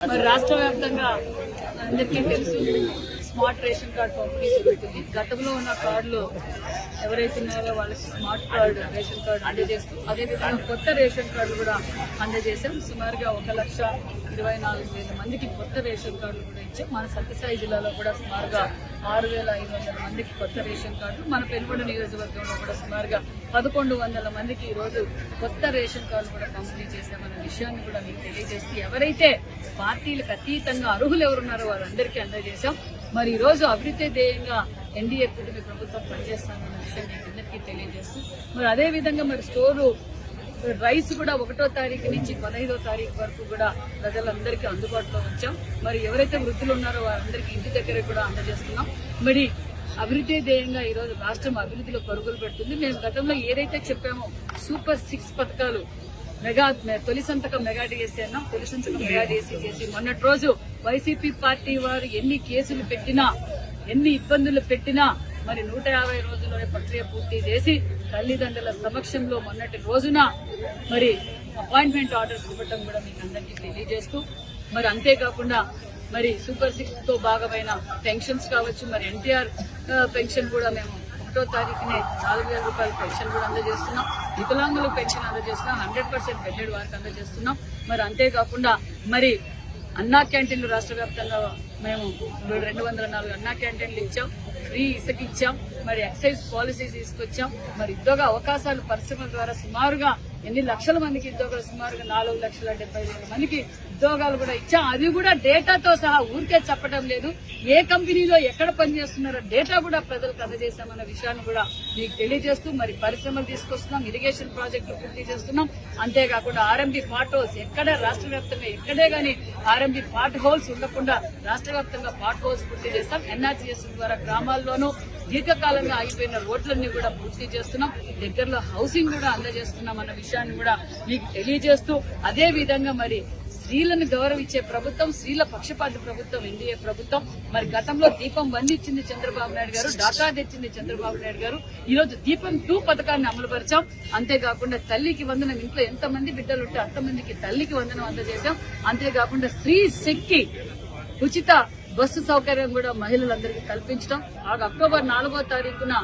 మరి రాష్ట్ర వ్యాప్తంగా అందరికీ తెలుసు. స్మార్ట్ రేషన్ కార్డ్ పంపిణీ జరుగుతుంది. గతంలో ఉన్న కార్డులు ఎవరైతే ఉన్నారో వాళ్ళకి స్మార్ట్ కార్డ్ రేషన్ కార్డు అందజేస్తూ అదేవిధంగా కొత్త రేషన్ కార్డు కూడా అందజేశాం. సుమారుగా ఒక లక్ష ఇరవై నాలుగు వేల మందికి కొత్త రేషన్ కార్డులు కూడా ఇచ్చాం. మన సత్యసాయి జిల్లాలో కూడా సుమారుగా ఆరు వేల ఐదు వందల మందికి కొత్త రేషన్ కార్డులు. మన పెనుగొండ నియోజకవర్గంలో కూడా సుమారుగా పదకొండు వందల మందికి ఈ రోజు కొత్త రేషన్ కార్డు కూడా పంపిణీ చేశామన్న విషయాన్ని కూడా మీకు తెలియజేస్తూ ఎవరైతే పార్టీలకు అతీతంగా అర్హులు ఎవరున్నారో వారందరికీ అందజేశాం. మరి ఈరోజు అభివృద్ధి ధ్యేయంగా ఎన్డీఏ కూటమి ప్రభుత్వం పనిచేస్తామన్న విషయం నేను అందరికీ తెలియజేస్తూ మరి అదే విధంగా మరి స్టోరు రైస్ కూడా ఒకటో తారీఖు నుంచి పదహైదో తారీఖు వరకు కూడా ప్రజలందరికీ అందుబాటులో ఉంచాం. మరి ఎవరైతే వృద్ధులు ఉన్నారో వారందరికీ ఇంటి దగ్గర కూడా అందజేస్తున్నాం. మరి అభివృద్ధి ధ్యేయంగా ఈరోజు రాష్ట్రం అభివృద్ధిలో పరుగులు పెడుతుంది. మేము గతంలో ఏదైతే చెప్పామో సూపర్ సిక్స్ పథకాలు మెగా తొలి సంతకం మెగా డిఎస్సీ అన్నాం. తొలి సంతకం మెగా డిఎస్సీ చేసి మొన్నటి రోజు వైసీపీ పార్టీ వారు ఎన్ని కేసులు పెట్టినా ఎన్ని ఇబ్బందులు పెట్టినా మరి నూట యాభై రోజుల్లోనే ప్రక్రియ పూర్తి చేసి తల్లిదండ్రుల సమక్షంలో మొన్నటి రోజున మరి అపాయింట్మెంట్ ఆర్డర్స్ ఇవ్వటం కూడా మీకు అందరికీ తెలియజేస్తూ మరి అంతేకాకుండా మరి సూపర్ సిక్స్తో భాగమైన పెన్షన్స్ కావచ్చు మరి ఎన్టీఆర్ పెన్షన్ కూడా మేము ఒకటో తారీఖునే నాలుగు వేల రూపాయల పెన్షన్ కూడా అందజేస్తున్నాం. వికలాంగులకు పెన్షన్ అందజేస్తున్నాం హండ్రెడ్ పర్సెంట్ బెడ్డెడ్ వారికి అందజేస్తున్నాం. మరి అంతేకాకుండా మరి అన్నా క్యాంటీన్లు రాష్ట్ర వ్యాప్తంగా మేము రెండు వందల నాలుగు అన్నా క్యాంటీన్లు ఇచ్చాం ఫ్రీ ఇసుక ఇచ్చాం మరి ఎక్సైజ్ పాలసీ తీసుకొచ్చాం. మరి ఉద్యోగ అవకాశాలు పరిశ్రమల ద్వారా సుమారుగా ఎన్ని లక్షల మందికి ఉద్యోగాలు? సుమారుగా నాలుగు లక్షల డెబ్బై వేల మందికి ఉద్యోగాలు కూడా ఇచ్చాం. అది కూడా డేటాతో సహా ఊరికే చెప్పడం లేదు. ఏ కంపెనీలో ఎక్కడ పనిచేస్తున్నారో డేటా కూడా ప్రజలకు అందజేశామన్న విషయాన్ని కూడా మీకు తెలియజేస్తూ మరి పరిశ్రమలు తీసుకొస్తున్నాం ఇరిగేషన్ ప్రాజెక్టులు పూర్తి చేస్తున్నాం. అంతేకాకుండా ఆర్ఎంబి పార్ట్ హోల్స్ ఎక్కడ రాష్ట్ర వ్యాప్తంగా ఎక్కడే గానీ ఆర్ఎంబి పార్ట్ హోల్స్ ఉండకుండా రాష్ట్ర వ్యాప్తంగా పార్ట్ హోల్స్ పూర్తి చేస్తాం. ఎన్ఆర్జీఎస్ ద్వారా గ్రామాల్లోనూ దీర్ఘకాలంగా ఆగిపోయిన రోడ్లన్నీ కూడా పూర్తి చేస్తున్నాం. దగ్గరలో హౌసింగ్ కూడా అందజేస్తున్నాం అన్న విషయాన్ని కూడా మీకు తెలియజేస్తూ అదే విధంగా మరి స్త్రీలను గౌరవించే ప్రభుత్వం స్త్రీల పక్షపాత ప్రభుత్వం ఎన్డీఏ ప్రభుత్వం. మరి గతంలో దీపం వన్ ఇచ్చింది చంద్రబాబు నాయుడు గారు డాటా తెచ్చింది చంద్రబాబు నాయుడు గారు. ఈ రోజు దీపం టూ పథకాన్ని అమలుపరిచాం. అంతేకాకుండా తల్లికి వందనం ఇంట్లో ఎంతమంది బిడ్డలు ఉంటే అంతమందికి తల్లికి వందనం అందజేశాం. అంతేకాకుండా స్త్రీ శక్తి ఉచిత బస్సు సౌకర్యం కూడా మహిళలందరికీ కల్పించడం. ఆ అక్టోబర్ నాలుగో తారీఖున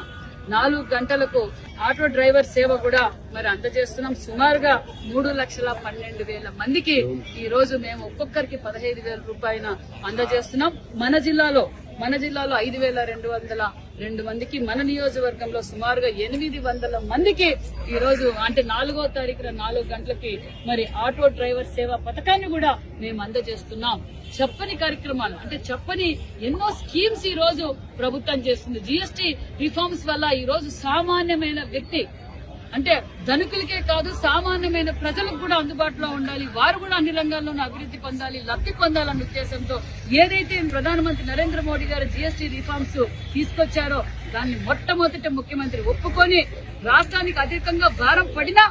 నాలుగు గంటలకు ఆటో డ్రైవర్ సేవ కూడా మరి అందజేస్తున్నాం. సుమారుగా మూడు లక్షల పన్నెండు వేల మందికి ఈ రోజు మేము ఒక్కొక్కరికి పదహైదు వేల రూపాయల అందజేస్తున్నాం. మన జిల్లాలో మన జిల్లాలో ఐదు వేల రెండు వందల రెండు మందికి మన నియోజకవర్గంలో సుమారుగా ఎనిమిది వందల మందికి ఈ రోజు అంటే నాలుగో తారీఖున నాలుగు గంటలకి మరి ఆటో డ్రైవర్ సేవ పథకాన్ని కూడా మేము అందజేస్తున్నాం. చెప్పని కార్యక్రమాలు అంటే చెప్పని ఎన్నో స్కీమ్స్ ఈ రోజు ప్రభుత్వం చేస్తుంది. జిఎస్టి రిఫార్మ్స్ వల్ల ఈ రోజు సామాన్యమైన వ్యక్తి అంటే ధనికులకే కాదు సామాన్యమైన ప్రజలకు కూడా అందుబాటులో ఉండాలి. వారు కూడా అన్ని రంగాల్లోనూ అభివృద్ధి పొందాలి లబ్ధి పొందాలన్న ఉద్దేశంతో ఏదైతే ప్రధానమంత్రి నరేంద్ర మోడీ గారు జీఎస్టీ రిఫార్మ్స్ తీసుకొచ్చారో దాన్ని మొట్టమొదటి ముఖ్యమంత్రి ఒప్పుకొని రాష్ట్రానికి అధికంగా భారం పడినా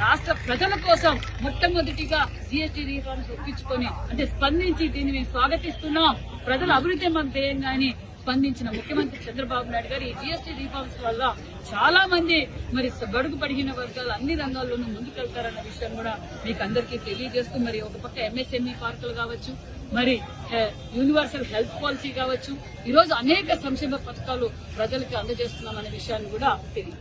రాష్ట్ర ప్రజల కోసం మొట్టమొదటిగా జీఎస్టీ రిఫార్మ్స్ ఒప్పించుకొని అంటే స్పందించి దీన్ని స్వాగతిస్తున్నాం ప్రజల అభివృద్ధి మన ధ్యేయంగాని స్పందించిన ముఖ్యమంత్రి చంద్రబాబు నాయుడు గారు ఈ జీఎస్టీ రిఫార్మ్స్ వల్ల చాలా మంది మరి బడుగు పడిగిన వర్గాలు అన్ని రంగాల్లోనూ ముందుకెళ్తారన్న విషయం కూడా మీకు అందరికీ తెలియజేస్తూ మరి ఒక పక్క ఎంఎస్ఎంఈ పార్కులు కావచ్చు మరి హె- యూనివర్సల్ హెల్త్ పాలసీ కావచ్చు ఈరోజు అనేక సంక్షేమ పథకాలు ప్రజలకు అందజేస్తున్నామనే విషయాన్ని కూడా తెలియదు